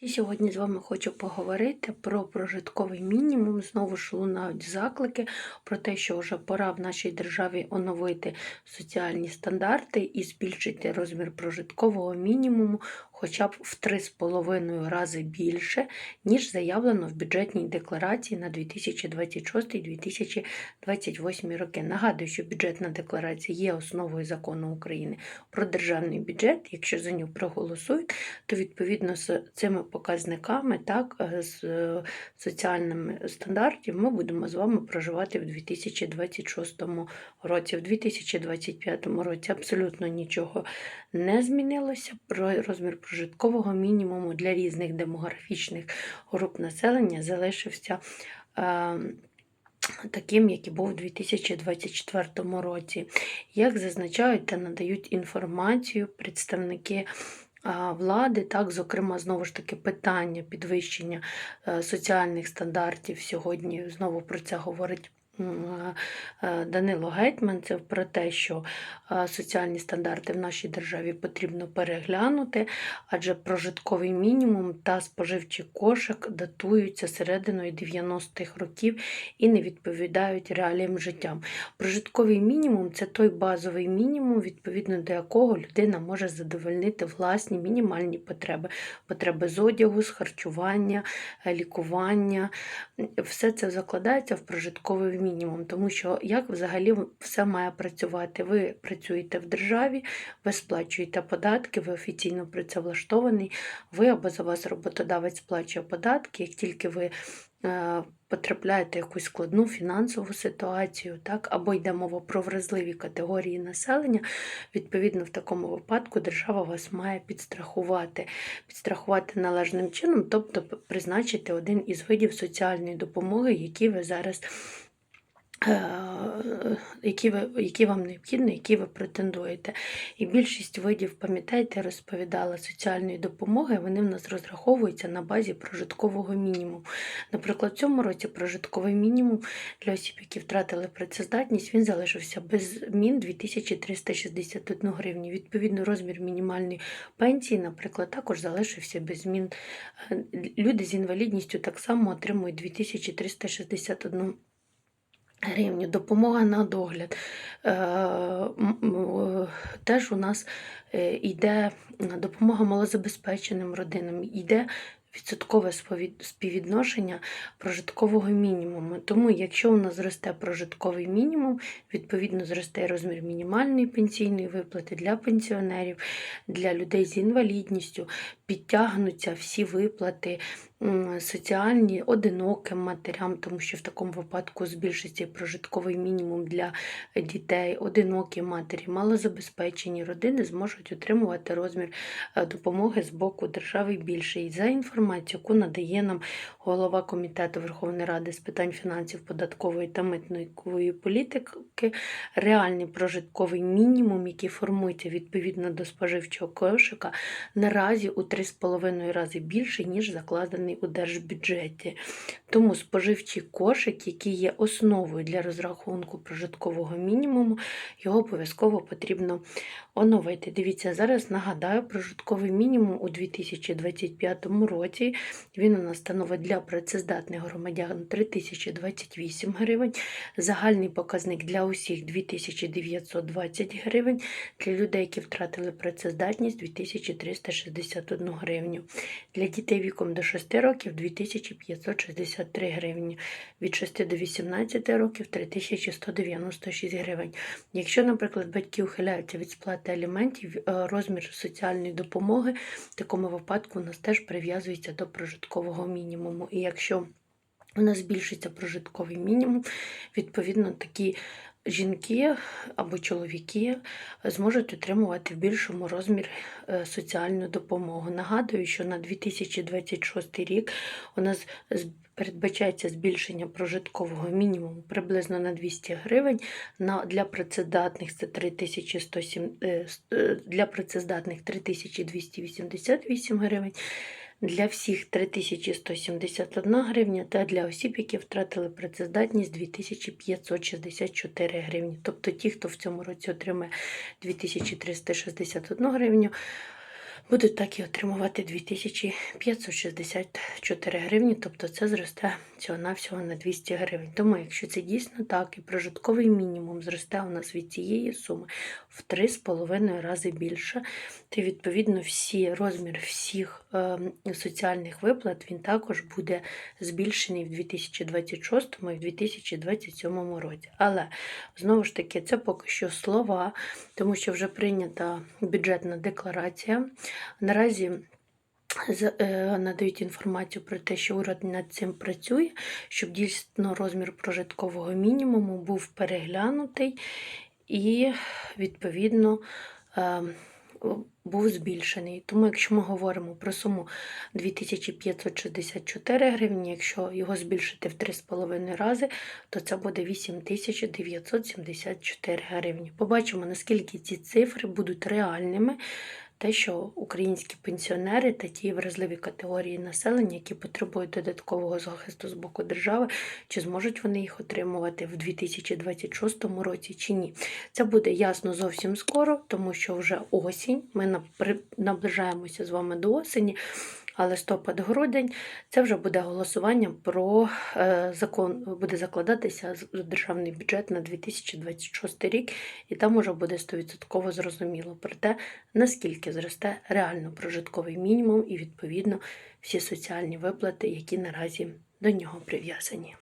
І сьогодні з вами хочу поговорити про прожитковий мінімум. Знову ж лунають заклики про те, що вже пора в нашій державі оновити соціальні стандарти і збільшити розмір прожиткового мінімуму хоча б в 3,5 рази більше, ніж заявлено в бюджетній декларації на 2026-2028 роки. Нагадую, що бюджетна декларація є основою закону України про державний бюджет. Якщо за нього проголосують, то відповідно з цими показниками, так, е, з е, соціальними стандартів, ми будемо з вами проживати в 2026 році. В 2025 році абсолютно нічого не змінилося. Розмір прожиткового мінімуму для різних демографічних груп населення залишився. Е, Таким, як і був у 2024 році, як зазначають та надають інформацію представники влади, так, зокрема, знову ж таки, питання підвищення е, соціальних стандартів. Сьогодні знову про це говорить. Е, Данило Гетьман це про те, що е, соціальні стандарти в нашій державі потрібно переглянути, адже прожитковий мінімум та споживчий кошик датуються серединою 90-х років і не відповідають реаліям життя. Прожитковий мінімум це той базовий мінімум, відповідно до якого людина може задовольнити власні мінімальні потреби, потреби з одягу, з харчування, лікування. Все це закладається в прожитковий мінімум мінімум, тому що як взагалі все має працювати? Ви працюєте в державі, ви сплачуєте податки, ви офіційно працевлаштований, ви або за вас роботодавець сплачує податки, як тільки ви е, потрапляєте в якусь складну фінансову ситуацію, так, або йде мова про вразливі категорії населення, відповідно, в такому випадку держава вас має підстрахувати, підстрахувати належним чином, тобто призначити один із видів соціальної допомоги, які ви зараз. Е, які ви, які вам необхідні, які ви претендуєте. І більшість видів, пам'ятаєте, розповідала соціальної допомоги, вони в нас розраховуються на базі прожиткового мінімуму. Наприклад, в цьому році прожитковий мінімум для осіб, які втратили працездатність, він залишився без змін 2361 гривні. Відповідно, розмір мінімальної пенсії, наприклад, також залишився без змін. Е, люди з інвалідністю так само отримують 2361 гривень гривню, допомога на догляд. Е, е, теж у нас йде допомога малозабезпеченим родинам, йде відсоткове співвідношення прожиткового мінімуму. Тому, якщо у нас зросте прожитковий мінімум, відповідно зросте розмір мінімальної пенсійної виплати для пенсіонерів, для людей з інвалідністю, підтягнуться всі виплати соціальні одиноким матерям, тому що в такому випадку збільшиться прожитковий мінімум для дітей, одинокі матері, малозабезпечені родини зможуть отримувати розмір е, допомоги з боку держави більше. І за інформацією, яку надає нам голова комітету Верховної Ради з питань фінансів, податкової та митної політики, реальний прожитковий мінімум, який формується відповідно до споживчого кошика, наразі у 3,5 рази більше, ніж закладений закладений у держбюджеті. Тому споживчий кошик, який є основою для розрахунку прожиткового мінімуму, його обов'язково потрібно оновити. Дивіться, зараз нагадаю, прожитковий мінімум у 2025 році він у нас становить для працездатних громадян 3028 гривень, загальний показник для усіх 2920 гривень, для людей, які втратили працездатність 2361 гривню. Для дітей віком до 6 років 2563 гривні, від 6 до 18 років 3196 гривень. Якщо, наприклад, батьки ухиляються від сплати аліментів, е, розмір соціальної допомоги в такому випадку у нас теж прив'язується до прожиткового мінімуму. І якщо у нас збільшиться прожитковий мінімум, відповідно, такі жінки або чоловіки зможуть отримувати в більшому розмірі е, соціальну допомогу. Нагадую, що на 2026 рік у нас передбачається збільшення прожиткового мінімуму приблизно на 200 гривень. На, Для працездатних це 3107, е, е, для працездатних 3288 гривень для всіх 3171 гривня та для осіб, які втратили працездатність 2564 гривні. Тобто ті, хто в цьому році отримає 2361 гривню, будуть так і отримувати 2564 гривні, тобто це зросте всього-навсього на 200 гривень. Тому, якщо це дійсно так, і прожитковий мінімум зросте у нас від цієї суми в 3,5 рази більше, то відповідно всі розмір всіх е, соціальних виплат він також буде збільшений в 2026 і в 2027 році. Але знову ж таки, це поки що слова, тому що вже прийнята бюджетна декларація. Наразі е, надають інформацію про те, що уряд над цим працює, щоб дійсно розмір прожиткового мінімуму був переглянутий і, відповідно, е, був збільшений. Тому, якщо ми говоримо про суму 2564 гривні, якщо його збільшити в 3,5 рази, то це буде 8974 гривні. Побачимо, наскільки ці цифри будуть реальними. Те, що українські пенсіонери та ті вразливі категорії населення, які потребують додаткового захисту з боку держави, чи зможуть вони їх отримувати в 2026 році чи ні. Це буде ясно зовсім скоро, тому що вже осінь. Ми наближаємося з вами до осені. А листопад-грудень це вже буде голосування про е, закон, буде закладатися державний бюджет на 2026 рік, і там уже буде 100% зрозуміло про те, наскільки зросте реально прожитковий мінімум і відповідно всі соціальні виплати, які наразі до нього прив'язані.